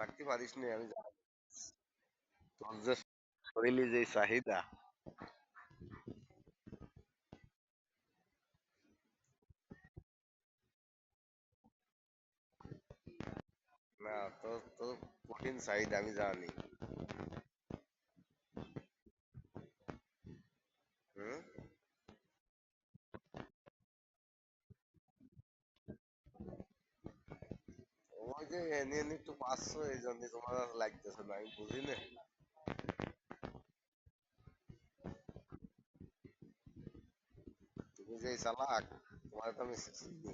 থাকতে পারিস নি, আমি জানি। তোর যে শরীরে যে চাহিদা না, তোর তোর কঠিন চাহিদা, আমি জানি যে এনে এনে একটু পাচ্ছ এই জন্য তোমার আর লাগতেছে না, আমি বুঝি না তুমি যে চালাক তোমার তো আমি চিনি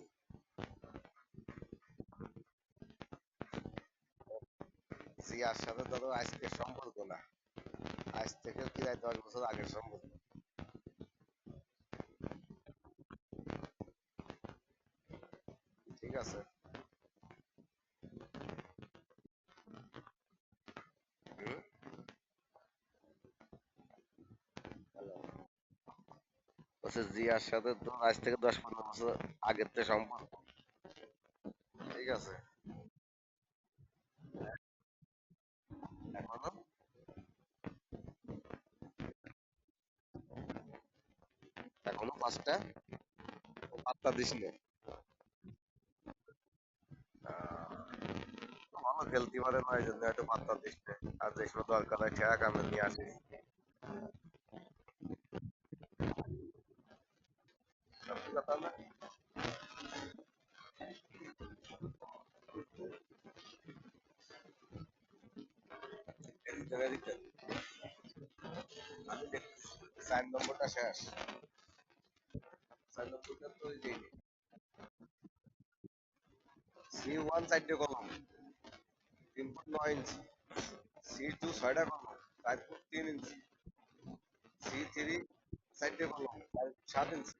জিয়ার সাথে আজকে সম্পর্ক না আজ থেকে প্রায় দশ বছর আগের সম্পর্ক ঠিক আছে হুম হ্যালো বলছে জিয়ার সাথে আজ থেকে দশ পনেরো বছর আগের থেকে সম্পর্ক। ঠিক আছে। এখনও? এখনও পাঁচটা? পাত্তা দিস না ভালো খেলতে পারে না, এই জন্য একটু পাত্তা দিস না আর সময় দরকার হয় ঠেয়া কামে নিয়ে আসিস সত্যি কথা না না এদিকে আমি দেখতেছি চার নম্বরটা শেষ চার নম্বরটা তো যে সি ওয়ান সাইডে কলম তিন ফুট নয় ইঞ্চি সি সাত ইঞ্চি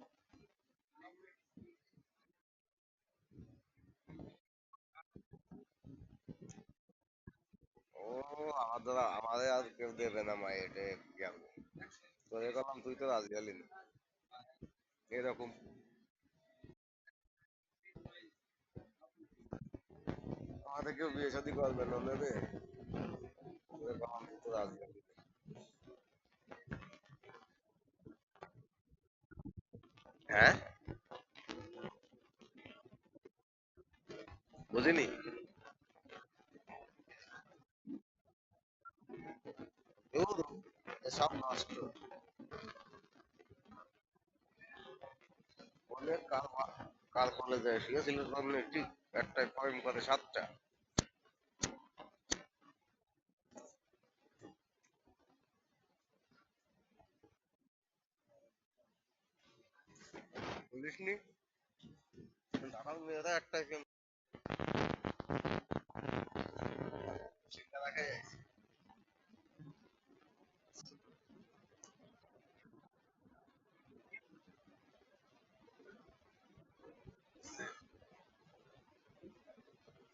আমাদের আমাদের আর কেউ দেবে না মা, এটা গেল তুই তো রাজি হলি না। এরকম। আমাদের কেউ বিয়ে করবে না, নেবে? তুই তো রাজি হলি। হ্যাঁ? বুঝিনি? সব নষ্ট। বলে মা- কার কলেজে শিখেছিল তখন ঠিক একটা পয়েন্ট করে সাতটা। বুঝিসনি ঢাকার মেয়েরা একটা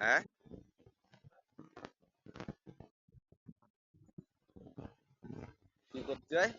হ্যাঁ কি করতে হয়